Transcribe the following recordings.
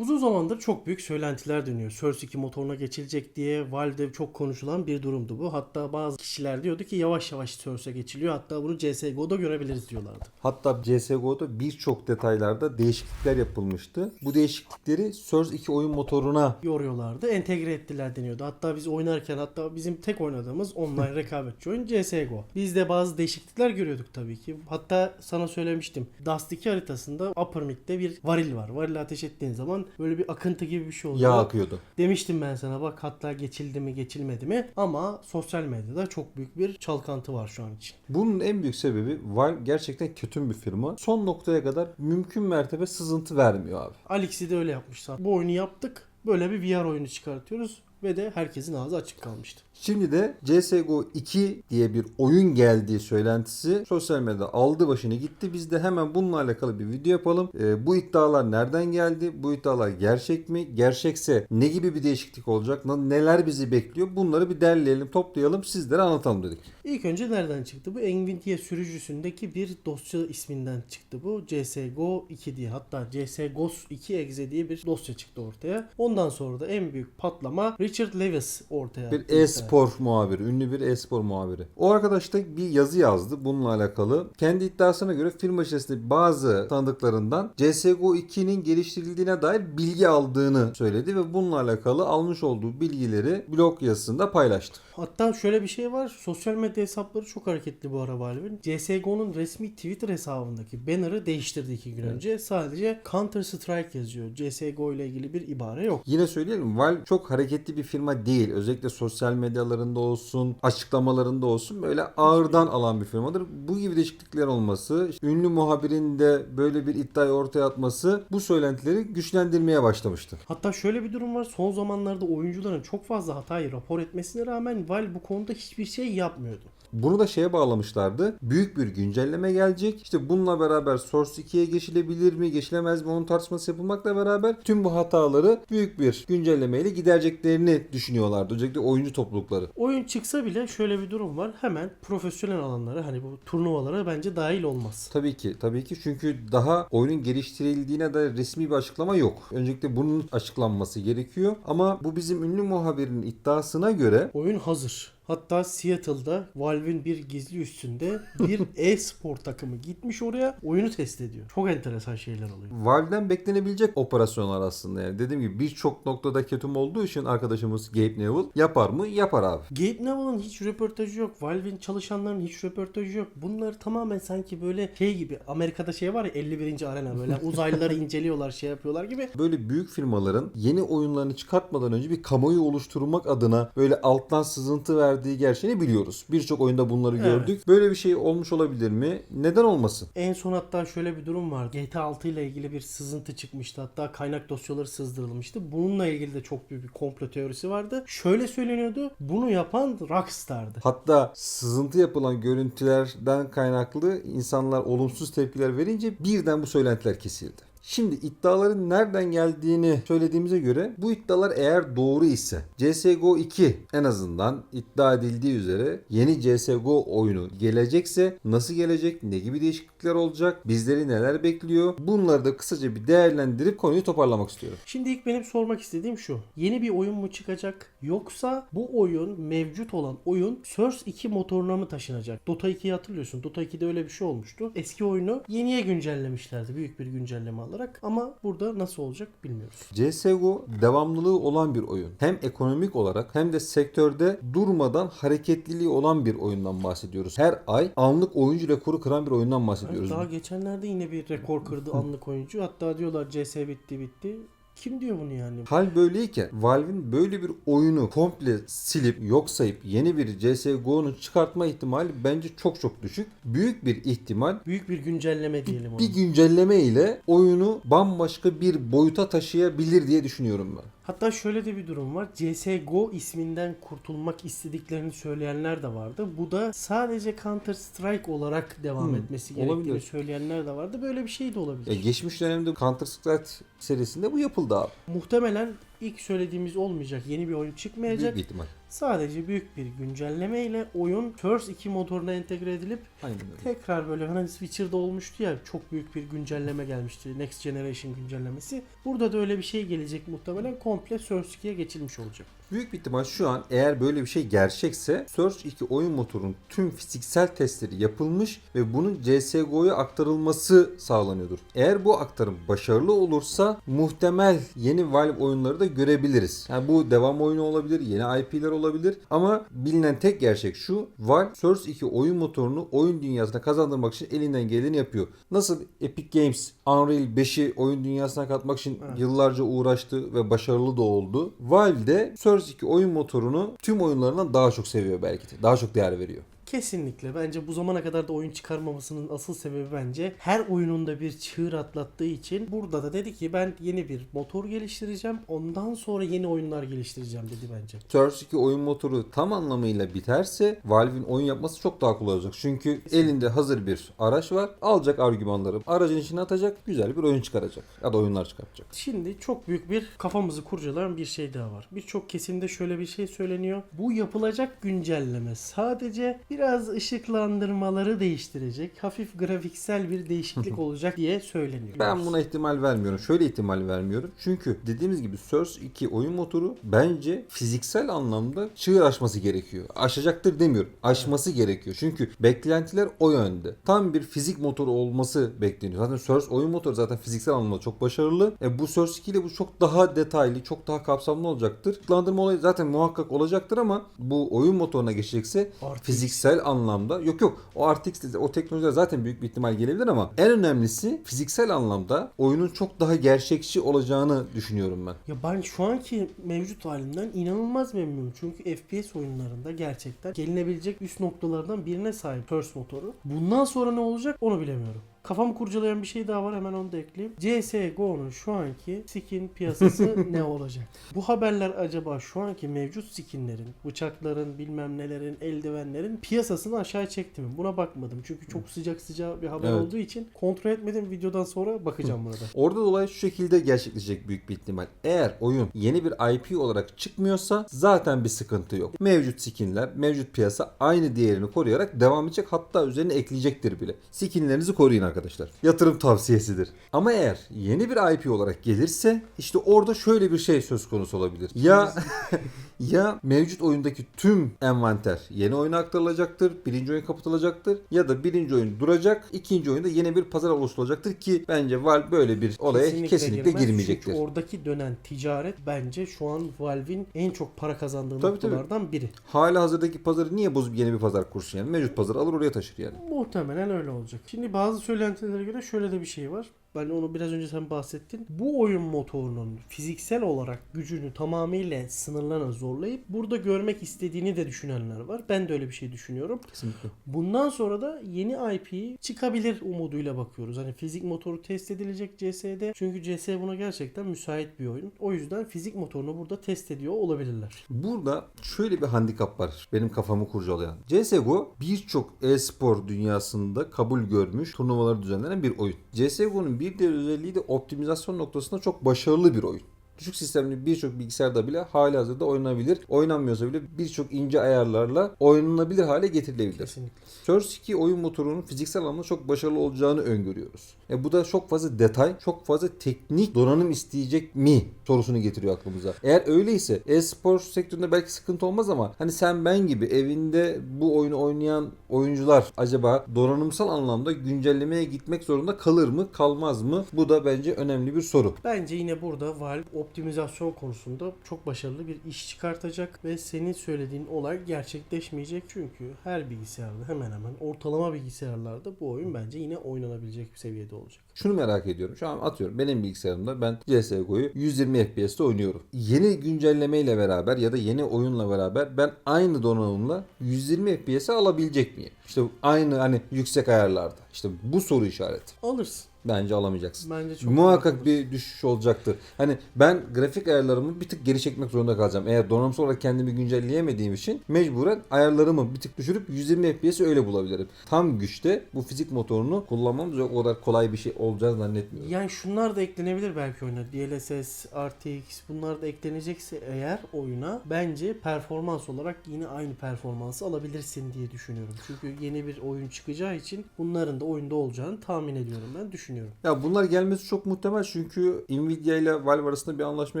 Uzun zamandır çok büyük söylentiler dönüyor. Source 2 motoruna geçilecek diye Valve'de çok konuşulan bir durumdu bu. Hatta bazı kişiler diyordu ki yavaş yavaş Source'a geçiliyor. Hatta bunu CSGO'da görebiliriz diyorlardı. Hatta CSGO'da birçok detaylarda değişiklikler yapılmıştı. Bu değişiklikleri Source 2 oyun motoruna yoruyorlardı. Entegre ettiler deniyordu. Hatta biz oynarken hatta bizim tek oynadığımız online rekabetçi oyun CSGO. Biz de bazı değişiklikler görüyorduk tabii ki. Hatta sana söylemiştim. Dust 2 haritasında Upper Mid'de bir varil var. Varil ateş ettiğin zaman böyle bir akıntı gibi bir şey oluyor. yağ akıyordu. Demiştim ben sana bak hatta geçildi mi geçilmedi mi ama sosyal medyada çok büyük bir çalkantı var şu an için. Bunun en büyük sebebi Valve gerçekten kötü bir firma. Son noktaya kadar mümkün mertebe sızıntı vermiyor abi. Alex'i de öyle yapmışlar. Bu oyunu yaptık. Böyle bir VR oyunu çıkartıyoruz ve de herkesin ağzı açık kalmıştı. Şimdi de CSGO 2 diye bir oyun geldiği söylentisi sosyal medyada aldı başını gitti. Biz de hemen bununla alakalı bir video yapalım. Ee, bu iddialar nereden geldi? Bu iddialar gerçek mi? Gerçekse ne gibi bir değişiklik olacak? Neler bizi bekliyor? Bunları bir derleyelim, toplayalım, sizlere anlatalım dedik. İlk önce nereden çıktı? Bu Nvidia sürücüsündeki bir dosya isminden çıktı bu. CSGO 2 diye hatta CSGO 2 exe diye bir dosya çıktı ortaya. Ondan sonra da en büyük patlama Richard Lewis ortaya Bir attı. E-spor muhabiri, ünlü bir e-spor muhabiri. O arkadaş da bir yazı yazdı bununla alakalı. Kendi iddiasına göre firma içerisinde bazı tanıdıklarından CSGO 2'nin geliştirildiğine dair bilgi aldığını söyledi ve bununla alakalı almış olduğu bilgileri blog yazısında paylaştı. Hatta şöyle bir şey var. Sosyal medya hesapları çok hareketli bu ara Valve'in. CSGO'nun resmi Twitter hesabındaki banner'ı değiştirdi iki gün önce. Sadece Counter Strike yazıyor. CSGO ile ilgili bir ibare yok. Yine söyleyelim Valve çok hareketli bir firma değil. Özellikle sosyal medyalarında olsun, açıklamalarında olsun böyle ağırdan alan bir firmadır. Bu gibi değişiklikler olması, işte ünlü muhabirin de böyle bir iddiayı ortaya atması bu söylentileri güçlendirmeye başlamıştı. Hatta şöyle bir durum var. Son zamanlarda oyuncuların çok fazla hatayı rapor etmesine rağmen Valve bu konuda hiçbir şey yapmıyordu. Bunu da şeye bağlamışlardı. Büyük bir güncelleme gelecek. İşte bununla beraber Source 2'ye geçilebilir mi, geçilemez mi onun tartışması yapılmakla beraber tüm bu hataları büyük bir güncellemeyle gidereceklerini düşünüyorlardı. Özellikle oyuncu toplulukları. Oyun çıksa bile şöyle bir durum var. Hemen profesyonel alanlara hani bu turnuvalara bence dahil olmaz. Tabii ki, tabii ki çünkü daha oyunun geliştirildiğine dair resmi bir açıklama yok. Öncelikle bunun açıklanması gerekiyor. Ama bu bizim ünlü muhabirinin iddiasına göre Oyun hazır. Hatta Seattle'da Valve'in bir gizli üstünde bir e-spor takımı gitmiş oraya oyunu test ediyor. Çok enteresan şeyler oluyor. Valve'den beklenebilecek operasyonlar aslında yani. Dediğim gibi birçok noktada ketum olduğu için arkadaşımız Gabe Newell yapar mı? Yapar abi. Gabe Neville'ın hiç röportajı yok. Valve'in çalışanların hiç röportajı yok. Bunlar tamamen sanki böyle şey gibi. Amerika'da şey var ya 51. arena böyle uzaylıları inceliyorlar şey yapıyorlar gibi. Böyle büyük firmaların yeni oyunlarını çıkartmadan önce bir kamuoyu oluşturmak adına böyle alttan sızıntı verdiği gerçeğini biliyoruz. Birçok oyunda bunları Evet. gördük. Böyle bir şey olmuş olabilir mi? Neden olmasın? En son hatta şöyle bir durum var. GTA 6 ile ilgili bir sızıntı çıkmıştı. Hatta kaynak dosyaları sızdırılmıştı. Bununla ilgili de çok büyük bir komplo teorisi vardı. Şöyle söyleniyordu. Bunu yapan Rockstar'dı. Hatta sızıntı yapılan görüntülerden kaynaklı insanlar olumsuz tepkiler verince birden bu söylentiler kesildi. Şimdi iddiaların nereden geldiğini söylediğimize göre bu iddialar eğer doğru ise CSGO 2 en azından iddia edildiği üzere yeni CSGO oyunu gelecekse nasıl gelecek, ne gibi değişiklikler olacak, bizleri neler bekliyor bunları da kısaca bir değerlendirip konuyu toparlamak istiyorum. Şimdi ilk benim sormak istediğim şu. Yeni bir oyun mu çıkacak yoksa bu oyun mevcut olan oyun Source 2 motoruna mı taşınacak? Dota 2'yi hatırlıyorsun. Dota 2'de öyle bir şey olmuştu. Eski oyunu yeniye güncellemişlerdi. Büyük bir güncelleme alarak. Ama burada nasıl olacak bilmiyoruz. CSGO devamlılığı olan bir oyun. Hem ekonomik olarak hem de sektörde durmadan hareketliliği olan bir oyundan bahsediyoruz. Her ay anlık oyuncu rekoru kıran bir oyundan bahsediyoruz. Daha geçenlerde yine bir rekor kırdı anlık oyuncu. Hatta diyorlar CS bitti bitti. Kim diyor bunu yani? Hal böyleyken Valve'in böyle bir oyunu komple silip yok sayıp yeni bir CSGO'nun çıkartma ihtimali bence çok çok düşük. Büyük bir ihtimal Büyük bir güncelleme diyelim bir ona. güncelleme ile oyunu bambaşka bir boyuta taşıyabilir diye düşünüyorum ben. Hatta şöyle de bir durum var. CSGO isminden kurtulmak istediklerini söyleyenler de vardı. Bu da sadece Counter Strike olarak devam Hmm, etmesi gerektiğini olabilir. söyleyenler de vardı. Böyle bir şey de olabilir. Ya geçmiş dönemde Counter Strike serisinde bu yapıldı abi. Muhtemelen ilk söylediğimiz olmayacak. Yeni bir oyun çıkmayacak. Büyük ihtimal. Sadece büyük bir güncelleme ile oyun Source 2 motoruna entegre edilip Aynen öyle. tekrar böyle hani Switcher'da olmuştu ya çok büyük bir güncelleme gelmişti. Next Generation güncellemesi. Burada da öyle bir şey gelecek muhtemelen. Komple Source 2'ye geçilmiş olacak. Büyük bir ihtimal şu an eğer böyle bir şey gerçekse Surge 2 oyun motorunun tüm fiziksel testleri yapılmış ve bunun CSGO'ya aktarılması sağlanıyordur. Eğer bu aktarım başarılı olursa muhtemel yeni Valve oyunları da görebiliriz. Yani bu devam oyunu olabilir, yeni IP'ler olabilir ama bilinen tek gerçek şu. Valve Surge 2 oyun motorunu oyun dünyasına kazandırmak için elinden geleni yapıyor. Nasıl Epic Games Unreal 5'i oyun dünyasına katmak için yıllarca uğraştı ve başarılı da oldu. Valve de Surge 2 oyun motorunu tüm oyunlarından daha çok seviyor belki de. Daha çok değer veriyor. Kesinlikle. Bence bu zamana kadar da oyun çıkarmamasının asıl sebebi bence her oyununda bir çığır atlattığı için burada da dedi ki ben yeni bir motor geliştireceğim. Ondan sonra yeni oyunlar geliştireceğim dedi bence. Surge 2 oyun motoru tam anlamıyla biterse Valve'in oyun yapması çok daha kolay olacak. Çünkü elinde hazır bir araç var. Alacak argümanları aracın içine atacak. Güzel bir oyun çıkaracak. Ya da oyunlar çıkartacak. Şimdi çok büyük bir kafamızı kurcalayan bir şey daha var. Birçok kesimde şöyle bir şey söyleniyor. Bu yapılacak güncelleme sadece biraz ışıklandırmaları değiştirecek. Hafif grafiksel bir değişiklik olacak diye söyleniyor. Ben buna ihtimal vermiyorum. Şöyle ihtimal vermiyorum. Çünkü dediğimiz gibi Surge 2 oyun motoru bence fiziksel anlamda çığır aşması gerekiyor. Aşacaktır demiyorum. Aşması gerekiyor. Çünkü beklentiler o yönde. Tam bir fizik motoru olması bekleniyor. Zaten Surge oyun motoru zaten fiziksel anlamda çok başarılı. E bu Surge 2 ile bu çok daha detaylı, çok daha kapsamlı olacaktır. Işıklandırma olayı zaten muhakkak olacaktır ama bu oyun motoruna geçecekse RTX. fiziksel anlamda yok yok o de- o teknolojiler zaten büyük bir ihtimal gelebilir ama en önemlisi fiziksel anlamda oyunun çok daha gerçekçi olacağını düşünüyorum ben. Ya ben şu anki mevcut halinden inanılmaz memnunum. Çünkü FPS oyunlarında gerçekten gelinebilecek üst noktalardan birine sahip First motoru. Bundan sonra ne olacak onu bilemiyorum. Kafamı kurcalayan bir şey daha var hemen onu da ekleyeyim. CSGO'nun şu anki skin piyasası ne olacak? Bu haberler acaba şu anki mevcut skinlerin, bıçakların, bilmem nelerin, eldivenlerin piyasasını aşağı çekti mi? Buna bakmadım. Çünkü çok sıcak sıcak bir haber Evet. olduğu için kontrol etmedim. Videodan sonra bakacağım buna da. Orada da olay şu şekilde gerçekleşecek büyük bir ihtimal. Eğer oyun yeni bir IP olarak çıkmıyorsa zaten bir sıkıntı yok. Mevcut skinler, mevcut piyasa aynı değerini koruyarak devam edecek. Hatta üzerine ekleyecektir bile. Skinlerinizi koruyun arkadaşlar. Yatırım tavsiyesidir. Ama eğer yeni bir IP olarak gelirse işte orada şöyle bir şey söz konusu olabilir. Ya ya mevcut oyundaki tüm envanter yeni oyuna aktarılacaktır. Birinci oyun kapatılacaktır. Ya da birinci oyun duracak. ikinci oyunda yeni bir pazar oluşturulacaktır ki bence Valve böyle bir olaya kesinlikle, girmez. girmeyecektir. Çünkü oradaki dönen ticaret bence şu an Valve'in en çok para kazandığı Tabii, tabii. noktalardan biri. Hala hazırdaki pazarı niye bozup yeni bir pazar kursun yani? Mevcut pazarı alır oraya taşır yani. Muhtemelen öyle olacak. Şimdi bazı söylentilere göre şöyle de bir şey var. Ben onu biraz önce sen bahsettin. Bu oyun motorunun fiziksel olarak gücünü tamamıyla sınırlarına zorlayıp burada görmek istediğini de düşünenler var. Ben de öyle bir şey düşünüyorum. Kesinlikle. Bundan sonra da yeni IP çıkabilir umuduyla bakıyoruz. Hani fizik motoru test edilecek CS'de. Çünkü CS buna gerçekten müsait bir oyun. O yüzden fizik motorunu burada test ediyor olabilirler. Burada şöyle bir handikap var benim kafamı kurcalayan. CSGO birçok e-spor dünyasında kabul görmüş turnuvaları düzenlenen bir oyun. CSGO'nun bir diğer özelliği de optimizasyon noktasında çok başarılı bir oyun. Düşük sistemli birçok bilgisayarda bile hali hazırda oynanabilir. Oynanmıyorsa bile birçok ince ayarlarla oynanabilir hale getirilebilir. Kesinlikle. Surge 2 oyun motorunun fiziksel anlamda çok başarılı olacağını öngörüyoruz. E bu da çok fazla detay, çok fazla teknik donanım isteyecek mi sorusunu getiriyor aklımıza. Eğer öyleyse e-spor sektöründe belki sıkıntı olmaz ama hani sen ben gibi evinde bu oyunu oynayan oyuncular acaba donanımsal anlamda güncellemeye gitmek zorunda kalır mı, kalmaz mı? Bu da bence önemli bir soru. Bence yine burada Valve optimizasyon konusunda çok başarılı bir iş çıkartacak ve senin söylediğin olay gerçekleşmeyecek çünkü her bilgisayarda hemen hemen ortalama bilgisayarlarda bu oyun bence yine oynanabilecek bir seviyede olacak. Şunu merak ediyorum. Şu an atıyorum benim bilgisayarımda ben CSGO'yu 120 FPS'te oynuyorum. Yeni güncellemeyle beraber ya da yeni oyunla beraber ben aynı donanımla 120 FPS'e alabilecek miyim? İşte aynı hani yüksek ayarlarda. İşte bu soru işareti. Alırsın. Bence alamayacaksın. Bence çok Muhakkak bir düşüş olacaktır. Hani ben grafik ayarlarımı bir tık geri çekmek zorunda kalacağım. Eğer donanımsal olarak kendimi güncelleyemediğim için mecburen ayarlarımı bir tık düşürüp 120 FPS öyle bulabilirim. Tam güçte bu fizik motorunu kullanmamız o kadar kolay bir şey olacağını zannetmiyorum. Yani şunlar da eklenebilir belki oyuna. DLSS, RTX bunlar da eklenecekse eğer oyuna bence performans olarak yine aynı performansı alabilirsin diye düşünüyorum. Çünkü yeni bir oyun çıkacağı için bunların da oyunda olacağını tahmin ediyorum ben düşünüyorum. Ya bunlar gelmesi çok muhtemel çünkü Nvidia ile Valve arasında bir anlaşma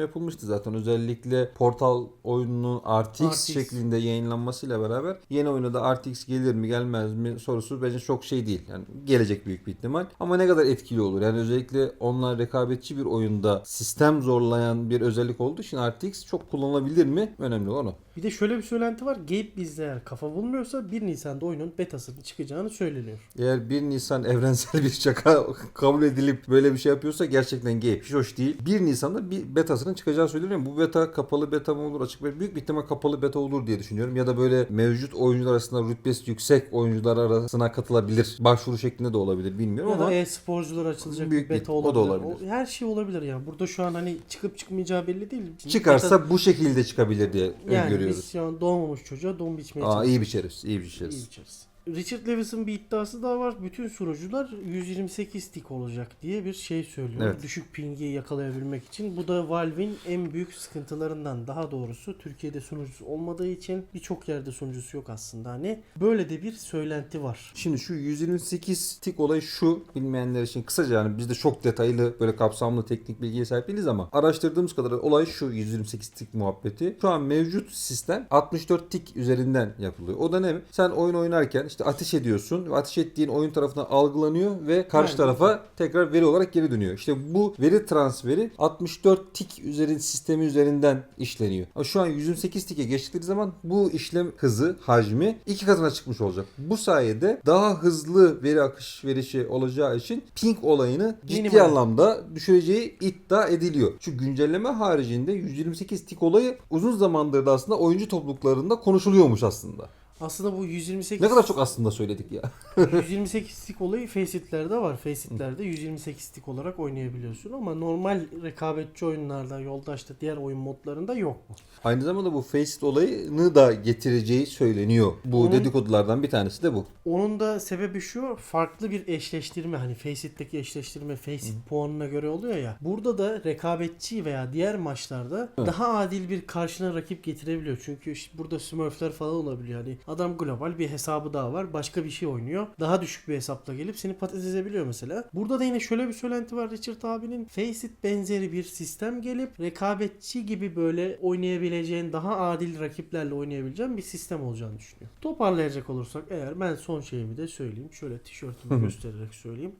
yapılmıştı zaten. Özellikle Portal oyununun RTX, RTX. şeklinde yayınlanmasıyla beraber yeni oyuna da RTX gelir mi gelmez mi sorusu bence çok şey değil. Yani gelecek büyük bir ihtimal. Ama ne kadar etkili olur? Yani özellikle onlar rekabetçi bir oyunda sistem zorlayan bir özellik olduğu için RTX çok kullanılabilir mi? Önemli olan o. Bir de şöyle bir söylenti var. Gabe bizde eğer kafa bulmuyorsa 1 Nisan'da oyunun betasının çıkacağını söyleniyor. Eğer 1 Nisan evrensel bir şaka kabul edilip böyle bir şey yapıyorsa gerçekten gay. Hiç hoş değil. 1 Nisan'da bir betasının çıkacağı söyleniyor. Bu beta kapalı beta mı olur açık beta? Büyük bir ihtimal kapalı beta olur diye düşünüyorum. Ya da böyle mevcut oyuncular arasında rütbesi yüksek oyuncular arasına katılabilir. Başvuru şeklinde de olabilir bilmiyorum Ya da ama e-sporcular açılacak Büyük bir beta o da olabilir. olabilir. O- her şey olabilir yani. Burada şu an hani çıkıp çıkmayacağı belli değil. Beta- çıkarsa bu şekilde çıkabilir diye yani öngörüyoruz. biz şu an doğmamış çocuğa don biçmeye Aa iyi biçeriz. iyi İyi biçeriz. Richard Lewis'ın bir iddiası daha var. Bütün sunucular 128 tik olacak diye bir şey söylüyor. Evet. Düşük pingi yakalayabilmek için. Bu da Valve'in en büyük sıkıntılarından. Daha doğrusu Türkiye'de sunucusu olmadığı için birçok yerde sunucusu yok aslında. Hani böyle de bir söylenti var. Şimdi şu 128 tik olayı şu bilmeyenler için kısaca yani biz de çok detaylı böyle kapsamlı teknik bilgiye sahip değiliz ama araştırdığımız kadar olay şu 128 tik muhabbeti. Şu an mevcut sistem 64 tik üzerinden yapılıyor. O da ne? Sen oyun oynarken işte ateş ediyorsun ateş ettiğin oyun tarafından algılanıyor ve karşı Aynen. tarafa tekrar veri olarak geri dönüyor. İşte bu veri transferi 64 tik üzerin sistemi üzerinden işleniyor. Ama şu an 128 tike geçtikleri zaman bu işlem hızı, hacmi iki katına çıkmış olacak. Bu sayede daha hızlı veri akış verişi olacağı için ping olayını ciddi Minimal. anlamda düşüreceği iddia ediliyor. Şu güncelleme haricinde 128 tik olayı uzun zamandır da aslında oyuncu topluluklarında konuşuluyormuş aslında. Aslında bu 128 Ne kadar çok aslında söyledik ya. 128 stick olayı Facet'lerde var. Facet'lerde 128 stick olarak oynayabiliyorsun ama normal rekabetçi oyunlarda, yoldaşta, diğer oyun modlarında yok bu. Aynı zamanda bu Faceit olayını da getireceği söyleniyor. Bu Onun- dedikodulardan bir tanesi de bu. Onun da sebebi şu farklı bir eşleştirme hani Facet'teki eşleştirme Faceit puanına göre oluyor ya. Burada da rekabetçi veya diğer maçlarda Evet. daha adil bir karşına rakip getirebiliyor. Çünkü işte burada smurfler falan olabiliyor. Hani adam global bir hesabı daha var. Başka bir şey oynuyor. Daha düşük bir hesapla gelip seni patates edebiliyor mesela. Burada da yine şöyle bir söylenti var Richard abinin. Faceit benzeri bir sistem gelip rekabetçi gibi böyle oynayabileceğin daha adil rakiplerle oynayabileceğin bir sistem olacağını düşünüyor. Toparlayacak olursak eğer ben son şeyimi de söyleyeyim. Şöyle tişörtümü göstererek söyleyeyim.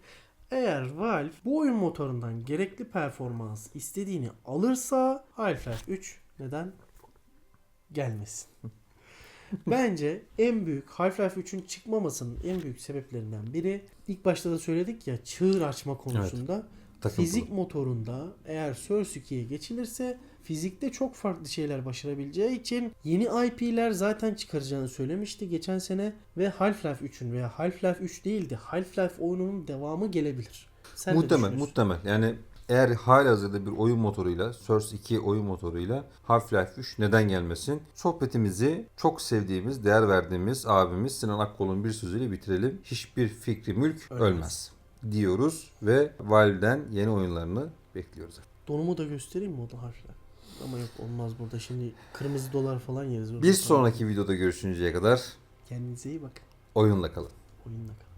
Eğer Valve bu oyun motorundan gerekli performans istediğini alırsa Half-Life 3 neden gelmesin? Bence en büyük Half-Life 3'ün çıkmamasının en büyük sebeplerinden biri ilk başta da söyledik ya çığır açma konusunda Takıntılı. fizik motorunda eğer Source 2'ye geçilirse fizikte çok farklı şeyler başarabileceği için yeni IP'ler zaten çıkaracağını söylemişti geçen sene ve Half-Life 3'ün veya Half-Life 3 değildi Half-Life oyununun devamı gelebilir. Sen muhtemel, muhtemel. Yani eğer halihazırda bir oyun motoruyla, Source 2 oyun motoruyla Half-Life 3 neden gelmesin? Sohbetimizi çok sevdiğimiz, değer verdiğimiz abimiz Sinan Akkol'un bir sözüyle bitirelim. Hiçbir fikri mülk Ölmez. ölmez. diyoruz ve Valve'den yeni oyunlarını bekliyoruz. Donumu da göstereyim mi o da Half-Life? Ama yok olmaz burada şimdi kırmızı dolar falan yeriz. Bir sonraki videoda görüşünceye kadar Kendinize iyi bakın. oyunla kalın. Oyunla kalın.